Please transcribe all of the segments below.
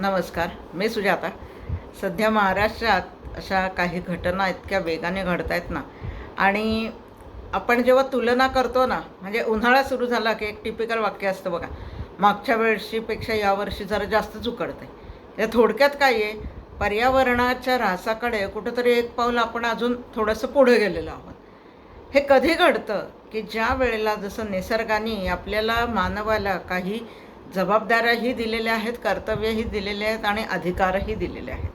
नमस्कार मी सुजाता. सध्या महाराष्ट्रात अशा काही घटना इतक्या वेगाने घडत आहेत ना. आणि आपण जेव्हा तुलना करतो ना म्हणजे उन्हाळा सुरू झाला की एक टिपिकल वाक्य असतं बघा मागच्या वेळशीपेक्षा यावर्षी जरा जास्तच उकडतं आहे म्हणजे या थोडक्यात काय आहे पर्यावरणाच्या ऱ्हासाकडे कुठंतरी एक पाऊल आपण अजून थोडंसं पुढे गेलेलो आहोत. हे कधी घडतं की ज्या वेळेला जसं निसर्गाने आपल्याला मानवाला काही जबाबदाऱ्याही दिलेल्या आहेत कर्तव्यही दिलेले आहेत आणि अधिकारही दिलेले आहेत.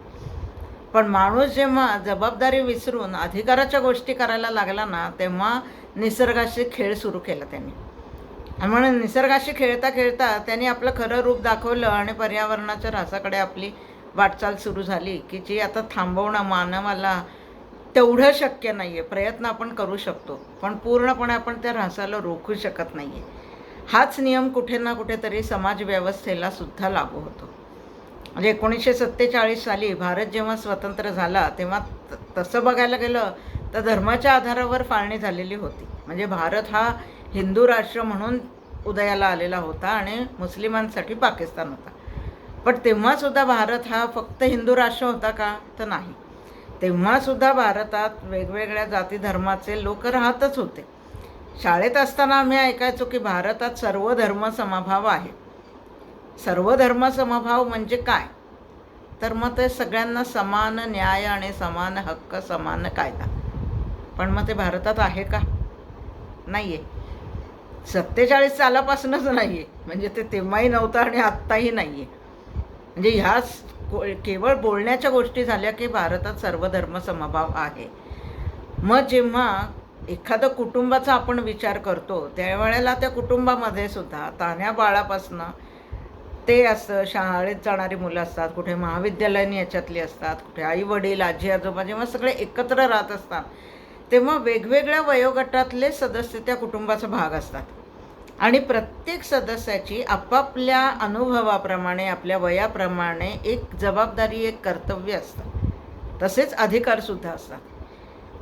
पण माणूस जेव्हा जबाबदारी विसरून अधिकाराच्या गोष्टी करायला लागला ना तेव्हा निसर्गाशी खेळ सुरू केला त्यांनी. म्हणून निसर्गाशी खेळता खेळता त्यांनी आपलं खरं रूप दाखवलं आणि पर्यावरणाच्या ऱ्हासाकडे आपली वाटचाल सुरू झाली की जी आता थांबवणं मानवाला तेवढं शक्य नाही आहे प्रयत्न आपण करू शकतो पण पूर्णपणे आपण त्या ऱ्हासाला रोखू शकत नाही आहे हाच नियम कुठे ना कुठेतरी समाजव्यवस्थेला सुद्धा लागू होतो. म्हणजे एकोणीसशे सत्तेचाळीस साली भारत जेव्हा स्वतंत्र झाला तेव्हा त- तसं बघायला गेलं तर धर्माच्या आधारावर फाळणी झालेली होती. म्हणजे भारत हा हिंदू राष्ट्र म्हणून उदयाला आलेला होता आणि मुस्लिमांसाठी पाकिस्तान होता. पण तेव्हासुद्धा भारत हा फक्त हिंदू राष्ट्र होता का? तर नाही. तेव्हासुद्धा भारतात वेगवेगळ्या जाती धर्माचे लोक राहतच होते. शाळेत असताना आम्ही ऐकायचो की भारतात सर्व धर्म समभाव आहे. सर्व धर्म समभाव म्हणजे काय? तर मग ते सगळ्यांना समान न्याय आणि समान हक्क समान कायदा. पण मग ते भारतात आहे का? नाही आहे सत्तेचाळीस सालापासूनच नाही आहे म्हणजे ते तेव्हाही नव्हतं आणि आत्ताही नाही आहे म्हणजे ह्या केवळ बोलण्याच्या गोष्टी झाल्या की भारतात सर्व धर्म समभाव आहे. मग जेव्हा एखादं कुटुंबाचा आपण विचार करतो त्यावेळेला त्या कुटुंबामध्ये सुद्धा तान्या बाळापासनं ते असतं शाळेत जाणारी मुलं असतात कुठे महाविद्यालयीन याच्यातली असतात कुठे आई वडील आजी आजोबा जेव्हा सगळे एकत्र राहत असतात तेव्हा वेगवेगळ्या वयोगटातले सदस्य त्या कुटुंबाचा भाग असतात. आणि प्रत्येक सदस्याची आपापल्या अनुभवाप्रमाणे आपल्या वयाप्रमाणे एक जबाबदारी एक कर्तव्य असतं. तसेच अधिकारसुद्धा असतात.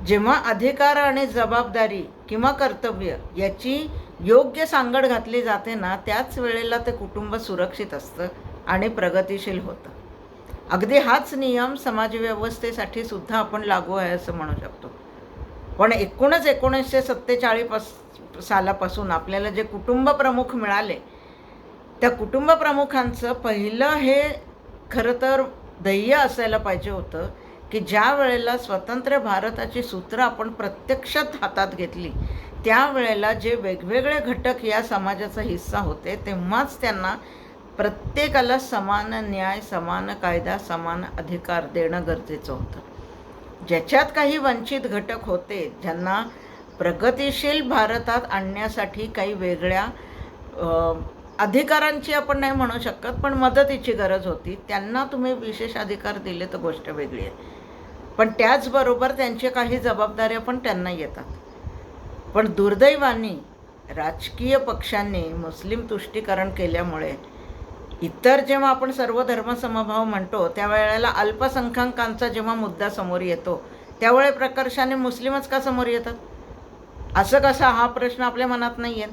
जेव्हा अधिकार आणि जबाबदारी किंवा कर्तव्य याची योग्य सांगड घातली जाते ना त्याच वेळेला ते कुटुंब सुरक्षित असतं आणि प्रगतिशील होतं. अगदी हाच नियम समाजव्यवस्थेसाठी सुद्धा आपण लागू आहे असं म्हणू शकतो. पण एकूणच एकोणीसशे सत्तेचाळीस सालापासून आपल्याला जे कुटुंब प्रमुख मिळाले त्या कुटुंब प्रमुखांचं पहिलं हे खरं तर ध्येय असायला पाहिजे होतं की ज्या वेळेला स्वतंत्र भारताची सूत्रं आपण प्रत्यक्षात हातात घेतली त्यावेळेला जे वेगवेगळे घटक या समाजाचा हिस्सा होते तेव्हाच त्यांना प्रत्येकाला समान न्याय समान कायदा समान अधिकार देणं गरजेचं होतं. ज्याच्यात काही वंचित घटक होते ज्यांना प्रगतिशील भारतात आणण्यासाठी काही वेगळ्या अधिकारांची आपण नाही म्हणू शकत पण मदतीची गरज होती त्यांना तुम्ही विशेष अधिकार दिले तर गोष्ट वेगळी आहे. पण त्याचबरोबर त्यांचे काही जबाबदाऱ्या पण त्यांना येतात. पण दुर्दैवाने राजकीय पक्षांनी मुस्लिम तुष्टीकरण केल्यामुळे इतर जेव्हा आपण सर्व धर्मसमभाव म्हणतो त्यावेळेला अल्पसंख्याकांचा जेव्हा मुद्दा समोर येतो त्यावेळे प्रकर्षाने मुस्लिमच का समोर येतात? असं कसा हा प्रश्न आपल्या मनात नाही येत?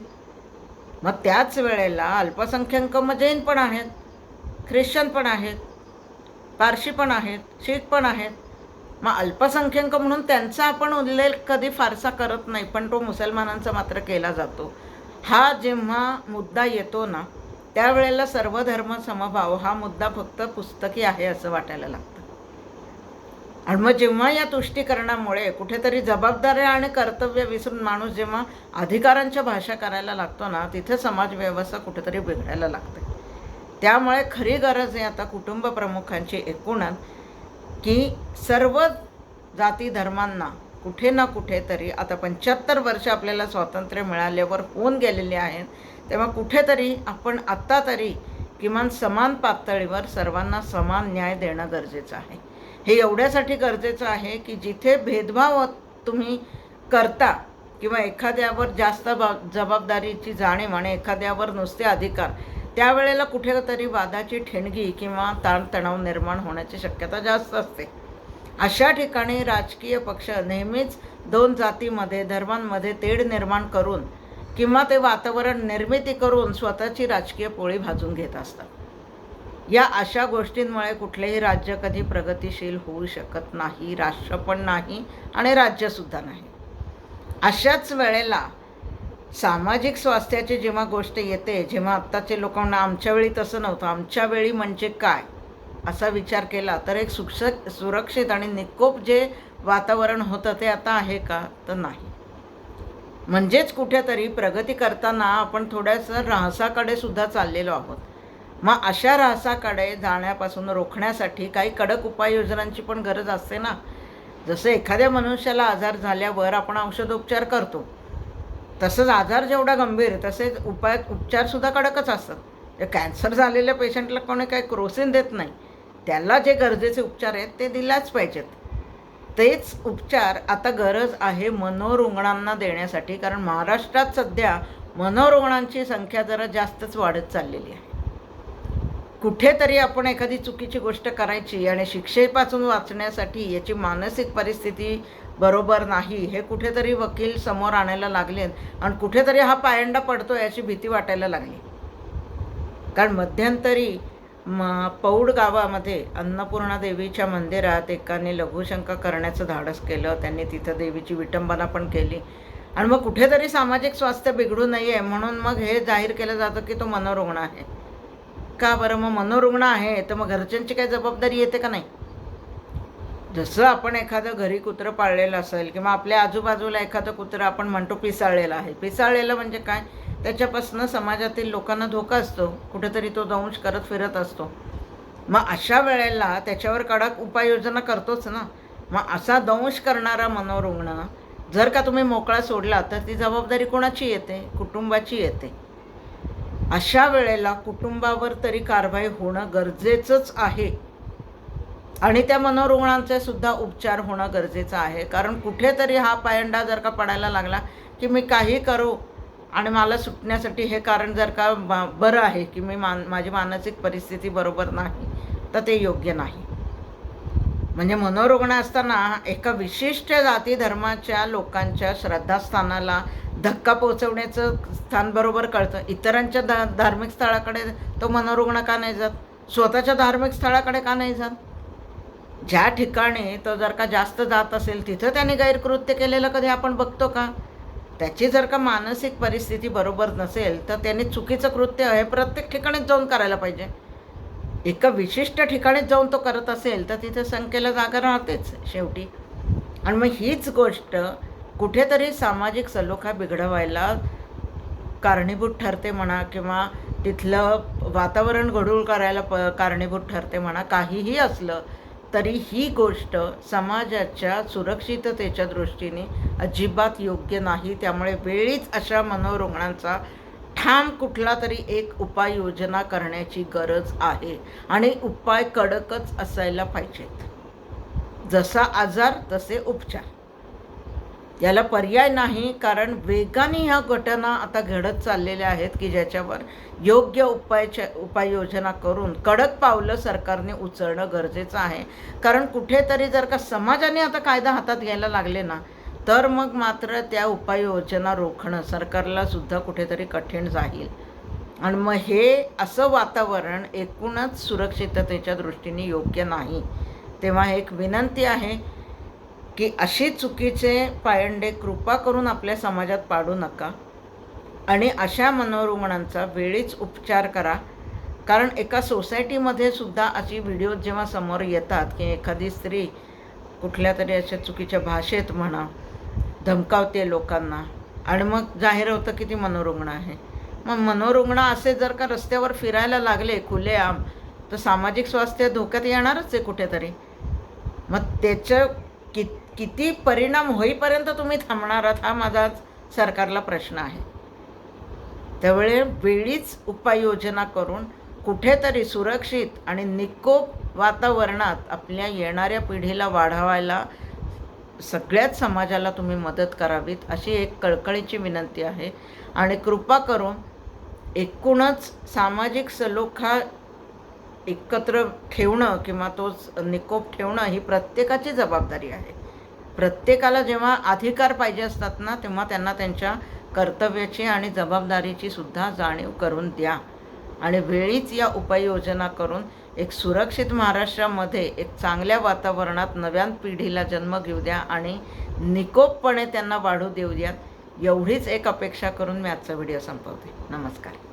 मग त्याच वेळेला अल्पसंख्याक मग जैन पण आहेत ख्रिश्चन पण आहेत पारशी पण आहेत शीख पण आहेत मग अल्पसंख्याक म्हणून त्यांचा आपण उल्लेख कधी फारसा करत नाही पण तो मुसलमानांचा मात्र केला जातो. हा जेव्हा मुद्दा येतो ना त्यावेळेला सर्व धर्म समभाव हा मुद्दा फक्त पुस्तकी आहे असं वाटायला लागतं. आणि मग जेव्हा या तुष्टीकरणामुळे कुठेतरी जबाबदाऱ्या आणि कर्तव्य विसरून माणूस जेव्हा अधिकारांच्या भाषा करायला लागतो ना तिथे समाज व्यवस्था कुठेतरी बिघडायला लागते. त्यामुळे खरी गरज आहे आता कुटुंब प्रमुखांची एकूणच. की सर्व जाती धर्मांना कुठे ना कुठेतरी आता पंच्याहत्तर वर्ष आपल्याला स्वातंत्र्य मिळाल्यावर होऊन गेलेले आहेत तेव्हा कुठेतरी आपण आत्ता तरी किमान समान पातळीवर सर्वांना समान न्याय देणं गरजेचं आहे. हे एवढ्यासाठी गरजेचं आहे की जिथे भेदभाव तुम्ही करता किंवा एखाद्यावर जास्त बा जबाबदारीची जाणीव आणि एखाद्यावर नुसते अधिकार त्यावेळेला कुठेतरी वादाची ठेणगी किंवा ताणतणाव निर्माण होण्याची शक्यता जास्त असते. अशा ठिकाणी राजकीय पक्ष नेहमीच दोन जातीमध्ये धर्मांमध्ये तेढ निर्माण करून किंवा ते वातावरण निर्मिती करून स्वतःची राजकीय पोळी भाजून घेत असतात. या अशा गोष्टींमुळे कुठलेही राज्य कधी प्रगतिशील होऊ शकत नाही राष्ट्र पण नाही आणि राज्यसुद्धा नाही. अशाच वेळेला सामाजिक स्वास्थ्याची जेव्हा गोष्ट येते जेव्हा आत्ताचे लोकांना आमच्या वेळी तसं नव्हतं आमच्या वेळी म्हणजे काय? असा विचार केला तर एक सुक्ष सुरक्षित आणि निकोप जे वातावरण होतं ते आता आहे का? तर नाही. म्हणजेच कुठेतरी प्रगती करताना आपण थोड्यासं रहसाकडे सुद्धा चाललेलो आहोत. मग अशा रहसाकडे जाण्यापासून रोखण्यासाठी काही कडक उपाययोजनांची पण गरज असते ना? जसं एखाद्या मनुष्याला आजार झाल्यावर आपण औषधोपचार करतो. तसंच आजार जेवढा गंभीर तसेच उपाय उपचारसुद्धा कडकच असतात. कॅन्सर झालेल्या पेशंटला कोणी काही क्रोसिन देत नाही. त्याला जे गरजेचे उपचार आहेत ते दिलाच पाहिजेत. तेच उपचार आता गरज आहे मनोरुग्णांना देण्यासाठी कारण महाराष्ट्रात सध्या मनोरुग्णांची संख्या जरा जास्तच वाढत चाललेली आहे. कुठेतरी आपण एखादी चुकीची गोष्ट करायची आणि शिक्षेपासून वाचण्यासाठी याची मानसिक परिस्थिती बरोबर नाही हे कुठेतरी वकील समोर आणायला लागलेत आणि कुठेतरी हा पायंडा पडतो याची भीती वाटायला लागली. कारण मध्यंतरी म पौड गावामध्ये अन्नपूर्णा देवीच्या मंदिरात एकाने लघुशंका करण्याचं धाडस केलं त्यांनी तिथं देवीची विटंबना पण केली. आणि मग कुठेतरी सामाजिक स्वास्थ्य बिघडू नये म्हणून मग हे जाहीर केलं जातं की तो मनोरुग्ण आहे. का बरं? मग मनोरुग्ण आहे तर मग घरच्यांची काही जबाबदारी येते का नाही? जसं आपण एखादं घरी कुत्रं पाळलेलं असेल किंवा आपल्या आजूबाजूला एखादं कुत्रं आपण म्हणतो पिसाळलेलं आहे. पिसाळलेलं म्हणजे काय? त्याच्यापासून समाजातील लोकांना धोका असतो कुठेतरी तो दंश करत फिरत असतो. मग अशा वेळेला त्याच्यावर कडक उपाययोजना करतोच ना. मग असा दंश करणारा मनोरुग्ण जर का तुम्ही मोकळा सोडला तर ती जबाबदारी कोणाची येते? कुटुंबाची येते. अशा वेळेला कुटुंबावर तरी कारवाई होणं गरजेचंच आहे. आणि त्या मनोरुग्णांचे सुद्धा उपचार होणं गरजेचं आहे. कारण कुठेतरी हा पायंडा जर का पडायला लागला की मी काही करू आणि मला सुटण्यासाठी हे कारण जर का बरं आहे की मी मान माझी मानसिक परिस्थिती बरोबर नाही तर ते योग्य नाही. म्हणजे मनोरुग्ण असताना एका विशिष्ट जाती धर्माच्या लोकांच्या श्रद्धास्थानाला धक्का पोचवण्याचं स्थान बरोबर कळतं. इतरांच्या धा धार्मिक स्थळाकडे तो मनोरुग्ण का नाही जात? स्वतःच्या धार्मिक स्थळाकडे का नाही जात? ज्या ठिकाणी तो जर का जास्त जात असेल तिथं त्याने गैरकृत्य केलेलं कधी आपण बघतो का? त्याची जर का मानसिक परिस्थिती बरोबर नसेल तर त्याने चुकीचं कृत्य हे प्रत्येक ठिकाणीच जाऊन करायला पाहिजे. एका विशिष्ट ठिकाणीच जाऊन तो करत असेल तर तिथं संख्येला जागा राहतेच शेवटी. आणि मग हीच गोष्ट कुठेतरी सामाजिक सलोखा बिघडवायला कारणीभूत ठरते म्हणा किंवा तिथलं वातावरण घडूळ करायला प कारणीभूत ठरते म्हणा काहीही असलं तरी ही गोष्ट समाजाच्या सुरक्षिततेच्या दृष्टीने अजिबात योग्य नाही. त्यामुळे वेळीच अशा मनोरुग्णांचा ठाम कुठला तरी एक उपाययोजना करण्याची गरज आहे आणि उपाय कडकच असायला पाहिजेत. जसा आजार तसे उपचार. याला पर्याय नाही कारण वेगाने ह्या घटना आता घडत चाललेल्या आहेत की ज्याच्यावर योग्य उपायच्या उपाययोजना करून कडक पावलं सरकारने उचलणं गरजेचं आहे. कारण कुठेतरी जर का समाजाने आता कायदा हातात घ्यायला लागले ना तर मग मात्र त्या उपाययोजना रोखणं सरकारला सुद्धा कुठेतरी कठीण जाईल. आणि मग हे असं वातावरण एकूणच सुरक्षिततेच्या दृष्टीने योग्य नाही. तेव्हा एक विनंती आहे की अशी चुकीचे पायंडे कृपा करून आपल्या समाजात पाडू नका. आणि अशा मनोरुग्णांचा वेळीच उपचार करा. कारण एका सोसायटीमध्ये सुद्धा अशी व्हिडिओ जेव्हा समोर येतात की एखादी स्त्री कुठल्या तरी अशा चुकीच्या भाषेत म्हणा धमकावते लोकांना. आणि मग जाहीर होतं की ती मनोरुग्ण आहे. मग मनोरुग्ण असे जर का रस्त्यावर फिरायला लागले खुलेआम तर सामाजिक स्वास्थ्य धोक्यात येणारच आहे कुठेतरी. मग त्याचं कि किती परिणाम होईपर्यंत तुम्ही थांबणार आहात हा माझा सरकारला प्रश्न आहे. त्यावेळे वेळीच उपाययोजना करून कुठेतरी सुरक्षित आणि निकोप वातावरणात आपल्या येणाऱ्या पिढीला वाढवायला सगळ्याच समाजाला तुम्ही मदत करावीत अशी एक कळकळीची विनंती आहे. आणि कृपा करून एकूणच सामाजिक सलोखा एकत्र ठेवणं किंवा तो निकोप ठेवणं ही प्रत्येकाची जबाबदारी आहे. प्रत्येकाला जेव्हा अधिकार पाहिजे असतात ना तेव्हा त्यांना त्यांच्या कर्तव्याची आणि जबाबदारीची सुद्धा जाणीव करून द्या. आणि वेळीच या उपाययोजना करून एक सुरक्षित महाराष्ट्रामध्ये एक चांगल्या वातावरणात नव्या पिढीला जन्म घेऊ द्या आणि निकोपपणे त्यांना वाढू देऊ द्या एवढीच एक अपेक्षा करून मी आजचा व्हिडिओ संपवते. नमस्कार.